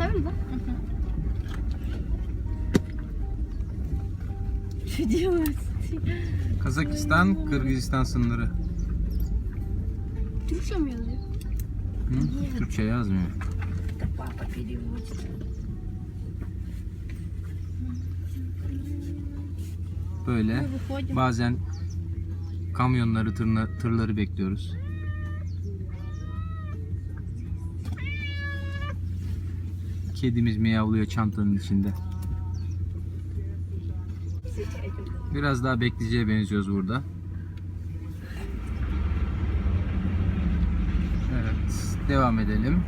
gösterir mi? Kazakistan, Kırgızistan sınırı. Türkçe mi yazıyor? Hı? Türkçe yazmıyor. Böyle bazen kamyonları, tırna, tırları bekliyoruz. Kedimiz miyavlıyor çantanın içinde. Biraz daha bekleyeceğe benziyoruz burada. Evet, devam edelim.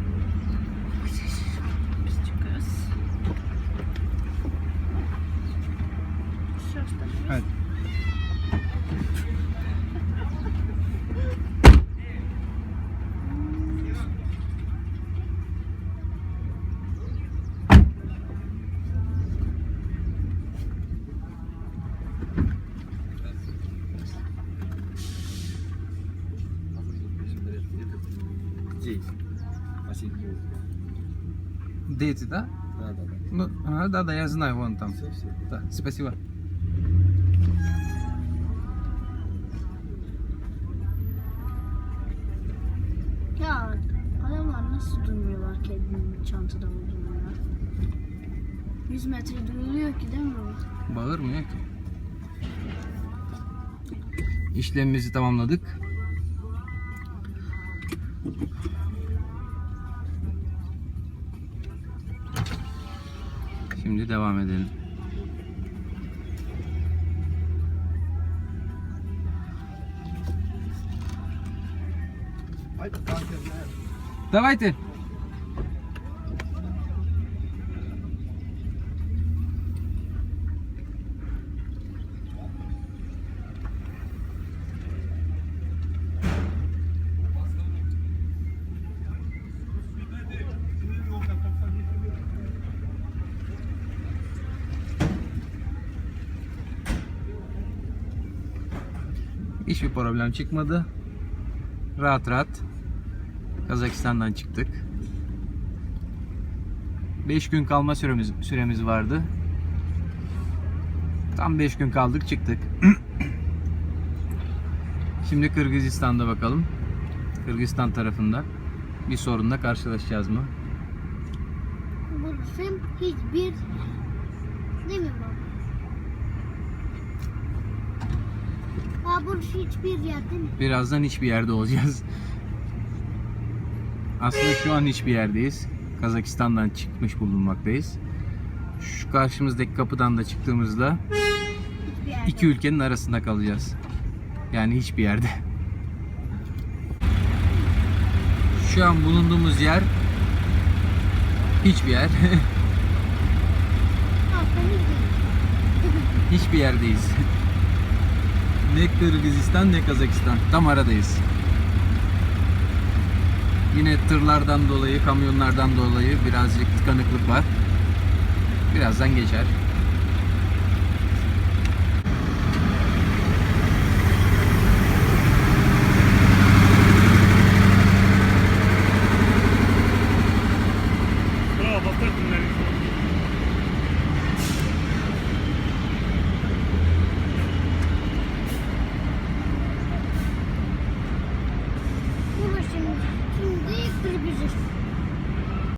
Здесь. Посередине. Дети, да? Да, да, да. Ну, ага, да, да, я знаю, вон там. Все, все. Да, спасибо. Ya adamlar nasıl duymuyorlar kedinin çantada olduğunu ya? 100 metre duyuluyor ki değil mi bu? Bağırmıyor ki. İşlemimizi tamamladık. Şimdi devam edelim. Haydi kanka. Давайте. Hiçbir problem çıkmadı. Rahat rahat Kazakistan'dan çıktık. 5 gün kalma süremiz, süremiz vardı. Tam 5 gün kaldık çıktık. Şimdi Kırgızistan'da bakalım. Kırgızistan tarafında bir sorunla karşılaşacağız mı? Burası hiçbir değil mi baba? Burası hiçbir yer değil mi? Birazdan hiçbir yerde olacağız. Aslında şu an hiçbir yerdeyiz. Kazakistan'dan çıkmış bulunmaktayız. Şu karşımızdaki kapıdan da çıktığımızda iki ülkenin arasında kalacağız. Yani hiçbir yerde. Şu an bulunduğumuz yer hiçbir yer. Hiçbir yerdeyiz. Ne Kırgızistan ne Kazakistan. Tam aradayız. Yine tırlardan dolayı, kamyonlardan dolayı birazcık tıkanıklık var. Birazdan geçer. Bravo, bakın